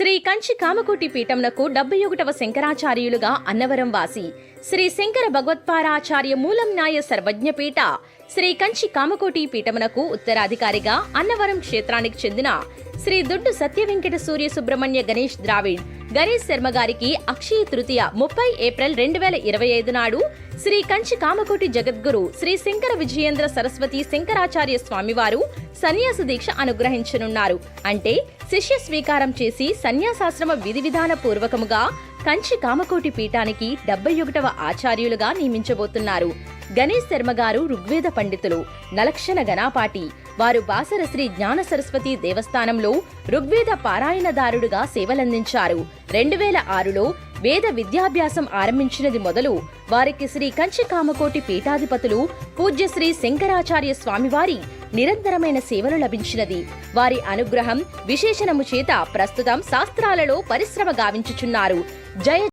శ్రీ కంచి కామకోటి పీఠంనకు డెబ్బై ఒకటవ శంకరాచార్యులుగా అన్నవరం వాసి. శ్రీ శంకర భగవత్పారాచార్య మూలం న్యాయ సర్వజ్ఞపీఠ శ్రీ కంచి కామకోటి పీఠమునకు ఉత్తరాధికారిగా అన్నవరం క్షేత్రానికి చెందిన శ్రీ దుడ్డు సత్య వెంకట సూర్య సుబ్రహ్మణ్య గణేష్ ద్రావిడ్ గణేష్ శర్మ గారికి అక్షయ తృతీయ ముప్పై ఏప్రిల్ రెండు వేల ఇరవై ఐదు నాడు శ్రీ కంచి కామకోటి జగద్గురు శ్రీ శంకర విజయేంద్ర సరస్వతి శంకరాచార్య స్వామివారు సన్యాస దీక్ష అనుగ్రహించనున్నారు. అంటే శిష్య స్వీకారం చేసి సన్యాసాశ్రమ విధి విధాన పూర్వకముగా కంచి కామకోటి పీఠానికి డెబ్బై ఒకటవ ఆచార్యులుగా నియమించబోతున్నారు. గణేష్ శర్మ గారు ఋగ్వేద పండితులు నలక్షణ గణాపాటి వారు బాసర శ్రీ జ్ఞాన సరస్వతి దేవస్థానంలో ఋగ్వేద పారాయణదారుడుగా సేవలందించారు. రెండు వేల ఆరులో వేద విద్యాభ్యాసం ఆరంభించినది మొదలు వారికి శ్రీ కంచి కామకోటి పీఠాధిపతులు పూజ్య శ్రీ శంకరాచార్య స్వామివారి నిరంతరమైన సేవలు లభించినది. వారి అనుగ్రహం విశేషణము చేత ప్రస్తుతం శాస్త్రాలలో పరిశ్రమ గావించుచున్నారు. జయ